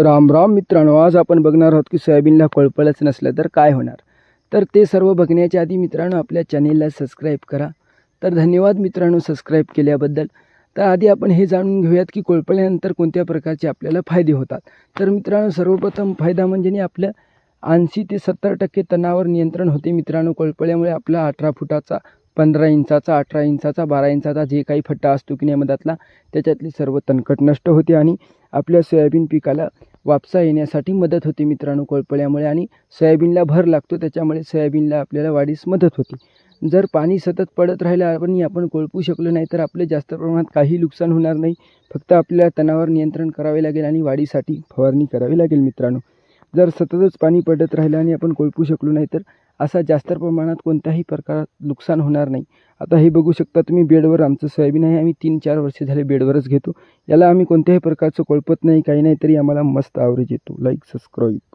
राम राम मित्रांनो आज आपण बघणार आहोत की सोयाबीनला कोळपळच नसलं तर काय होणार? तर ते सर्व बघण्याच्या आधी मित्रांनो आपल्या चॅनेलला सबस्क्राईब करा. तर धन्यवाद मित्रांनो सबस्क्राईब केल्याबद्दल. तर आधी आपण हे जाणून घेऊयात की कोळपल्यानंतर कोणत्या प्रकारचे आपल्याला फायदे होतात. तर मित्रांनो सर्वप्रथम फायदा म्हणजे आपलं ऐंशी ते सत्तर टक्के तणावर नियंत्रण होते मित्रांनो. कोळपळ्यामुळे आपला अठरा फुटाचा पंधरा इंचाचा अठरा इंचाचा बारा इंचाचा जे काही फट्टा असतो की नाही मधातला त्याच्यातली सर्व तणकट नष्ट होते आणि आपल्या सोयाबीन पिकाला वापसा येण्यासाठी मदत होते मित्रांनो कोळपळ्यामुळे आणि सोयाबीनला भर लागतो त्याच्यामुळे सोयाबीनला आपल्याला वाढीस मदत होते. जर पाणी सतत पडत राहिलं आणि आपण कोळपू शकलो नाही तर आपले जास्त प्रमाणात काही नुकसान होणार नाही. फक्त आपल्याला तणावर नियंत्रण करावे लागेल आणि वाढीसाठी फवारणी करावी लागेल मित्रांनो. जर सततच पाणी पडत राहिलं आणि आपण कोळपू शकलो नाही तर असा जास्त प्रमाणात कोणत्याही प्रकारात नुकसान होणार नाही. आता हे बघू शकता तुम्ही बेडवर आमचं सोयाबीन आहे. आम्ही तीन चार वर्ष झाले बेडवरच घेतो. याला आम्ही कोणत्याही प्रकारचं कोळपत नाही काही नाही तरी आम्हाला मस्त आवरेज येतो. Like subscribe